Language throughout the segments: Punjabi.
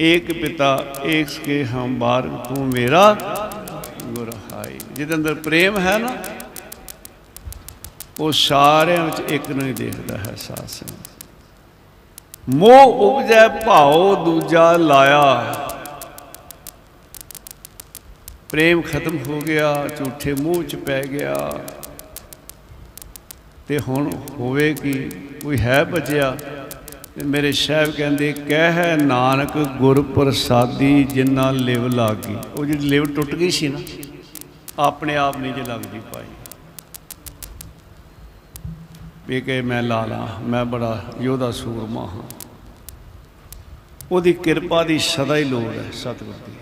ਏਕ ਪਿਤਾ ਏਕ ਕੇ ਹਮ ਬਾਰ ਤੂੰ ਮੇਰਾ ਗੁਰ ਹਾਈ ਜਿਹਦੇ ਅੰਦਰ ਪ੍ਰੇਮ ਹੈ ਨਾ, ਉਹ ਸਾਰਿਆਂ ਵਿੱਚ ਇੱਕ ਨੂੰ ਹੀ ਦੇਖਦਾ ਹੈ ਸਾਧ ਸੰਗਤ। ਮੋਹ ਉਪਜੈ, ਭਾਉ ਦੂਜਾ ਲਾਇਆ। ਪ੍ਰੇਮ ਖਤਮ ਹੋ ਗਿਆ, ਝੂਠੇ ਮੂੰਹ ਚ ਪੈ ਗਿਆ। ਤੇ ਹੁਣ ਹੋਵੇ ਕੀ, ਕੋਈ ਹੈ ਬਚਿਆ ਤੇ ਮੇਰੇ ਸਾਹਿਬ ਕਹਿੰਦੇ, ਕਹਿ ਨਾਨਕ ਗੁਰ ਪ੍ਰਸਾਦੀ ਜਿਨ੍ਹਾਂ ਲਿਵ ਲਾਗੀ। ਉਹ ਜਿਹੜੀ ਲਿਵ ਟੁੱਟ ਗਈ ਸੀ ਨਾ, ਆਪਣੇ ਆਪ ਨਹੀਂ ਜੇ ਲੱਗਦੀ ਪਾਈ। ਵੀ ਕਿ ਮੈਂ ਲਾਲਾ, ਮੈਂ ਬੜਾ ਯੋਧਾ ਸੂਰਮਾ ਹਾਂ। ਉਹਦੀ ਕਿਰਪਾ ਦੀ ਸਦਾ ਹੀ ਲੋੜ ਹੈ ਸਤਿਗੁਰ ਦੀ।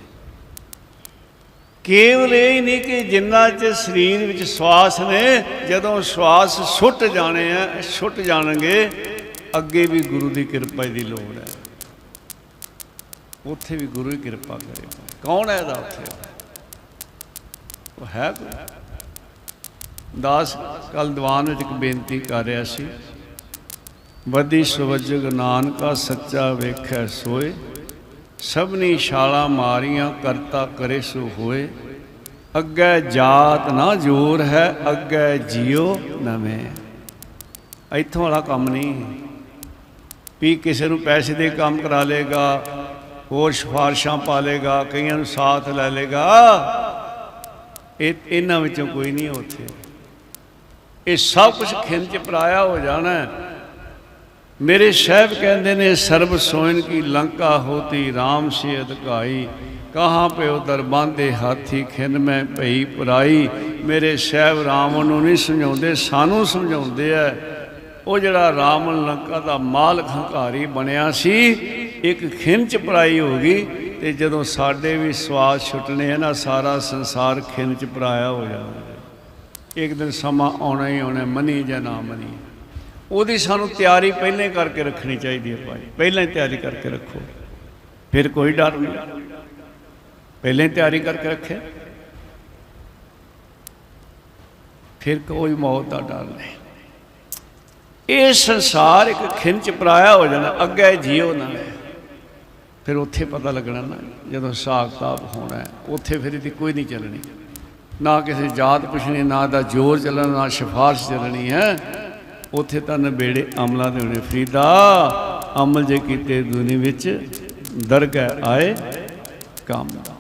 ਕੇਵਲ ਇਹ ਹੀ ਨਹੀਂ ਕਿ ਜਿੰਨਾ ਚ ਸਰੀਰ ਵਿੱਚ ਸਵਾਸ ਨੇ, ਜਦੋਂ ਸਵਾਸ ਛੁੱਟ ਜਾਣੇ ਆ ਛੁੱਟ ਜਾਣਗੇ ਅੱਗੇ ਵੀ ਗੁਰੂ ਦੀ ਕਿਰਪਾ ਦੀ ਲੋੜ ਹੈ। ਉੱਥੇ ਵੀ ਗੁਰੂ ਹੀ ਕਿਰਪਾ ਕਰੇ। ਕੌਣ ਹੈ ਇਹਦਾ ਉੱਥੇ? ਉਹ ਹੈ ਕੋਈ? ਦਾਸ ਕੱਲ ਦੀਵਾਨ ਵਿੱਚ ਇੱਕ ਬੇਨਤੀ ਕਰ ਰਿਹਾ ਸੀ। ਵਧੀ ਸਵਜਗ ਨਾਨਕਾ ਸੱਚਾ ਵੇਖੈ ਸੋਏ। ਸਭਨੀ ਛਾਲਾ ਮਾਰੀਆਂ ਕਰਤਾ ਕਰੇ ਸੋ ਹੋਏ। ਅੱਗੇ ਜਾਤ ਨਾ ਜੋਰ ਹੈ, ਅੱਗੇ ਜਿਉ ਨਵੇਂ। ਇੱਥੋਂ ਵਾਲਾ ਕੰਮ ਨਹੀਂ। ਵੀ ਕਿਸੇ ਨੂੰ ਪੈਸੇ ਦੇ ਕੰਮ ਕਰਾ ਲੇਗਾ ਹੋਰ ਸਿਫਾਰਸ਼ਾਂ ਪਾ ਲੇਗਾ ਕਈਆਂ ਨੂੰ ਸਾਥ ਲੈ ਲੇਗਾ ਇਹ ਇਹਨਾਂ ਵਿੱਚੋਂ ਕੋਈ ਨਹੀਂ ਉੱਥੇ। ਇਹ ਸਭ ਕੁਝ ਖਿੰਚ ਪਰਾਇਆ ਹੋ ਜਾਣਾ ਮੇਰੇ ਸਾਹਿਬ ਕਹਿੰਦੇ ਨੇ, ਸਰਬ ਸੋਇਨ ਕੀ ਲੰਕਾ ਹੋਤੀ RAM ਸੇ ਅਧਿਕਾਈ, ਕਹਾਂ ਪਿਓ ਦਰਬਾਂਦੇ ਹਾਥੀ, ਖਿੰਨ ਮੈਂ ਭਈ ਪੁਰਾਈ। ਮੇਰੇ ਸਾਹਿਬ ਰਾਮ ਨੂੰ ਨਹੀਂ ਸਮਝਾਉਂਦੇ, ਸਾਨੂੰ ਸਮਝਾਉਂਦੇ ਐ ਉਹ ਜਿਹੜਾ ਰਾਮ ਲੰਕਾ ਦਾ ਮਾਲਕ ਹੰਕਾਰੀ ਬਣਿਆ ਸੀ, ਇੱਕ ਖਿੰਨ ਚ ਪਰਾਈ ਹੋ ਗਈ ਤੇ ਜਦੋਂ ਸਾਡੇ ਵੀ ਸਵਾਦ ਛੁੱਟਣੇ ਆ ਨਾ, ਸਾਰਾ ਸੰਸਾਰ ਖਿੰਨ ਚ ਪਰਾਇਆ ਹੋ ਜਾਣਾ ਇੱਕ ਦਿਨ ਸਮਾਂ ਆਉਣਾ ਹੀ ਆਉਣਾ, ਮਨੀ ਜਾਂ ਨਾ ਮਨੀ। ਉਹਦੀ ਸਾਨੂੰ ਤਿਆਰੀ ਪਹਿਲਾਂ ਕਰਕੇ ਰੱਖਣੀ ਚਾਹੀਦੀ ਹੈ ਭਾਈ। ਪਹਿਲਾਂ ਤਿਆਰੀ ਕਰਕੇ ਰੱਖੋ। ਫਿਰ ਕੋਈ ਡਰ ਨਹੀਂ। ਪਹਿਲਾਂ ਹੀ ਤਿਆਰੀ ਕਰਕੇ ਰੱਖੇ। ਫਿਰ ਕੋਈ ਮੌਤ ਦਾ ਡਰ ਨਹੀਂ। ਇਹ ਸੰਸਾਰ ਇੱਕ ਖਿੰਚ ਪਰਾਇਆ ਹੋ ਜਾਣਾ ਅੱਗੇ ਜੀਓ ਨਾ ਫਿਰ ਉੱਥੇ ਪਤਾ ਲੱਗਣਾ ਨਾ, ਜਦੋਂ ਹਿਸਾਬ ਕਿਤਾਬ ਹੋਣਾ ਉੱਥੇ ਫਿਰ ਇਹਦੀ ਕੋਈ ਨਹੀਂ ਚੱਲਣੀ। ਨਾ ਕਿਸੇ ਜਾਤ ਪੁੱਛਣੀ, ਨਾ ਦਾ ਜ਼ੋਰ ਚੱਲਣਾ, ਨਾ ਸਿਫਾਰਿਸ਼ ਚੱਲਣੀ ਹੈ। ਉੱਥੇ ਤਾਂ ਨਬੇੜੇ ਅਮਲਾ ਦੇ ਹੋਣੇ, ਫਰੀਦਾ, ਅਮਲ ਜੇ ਕੀਤੇ ਦੁਨੀ ਵਿੱਚ, ਦਰਗਾਹ ਆਏ ਕੰਮ। ਦਾ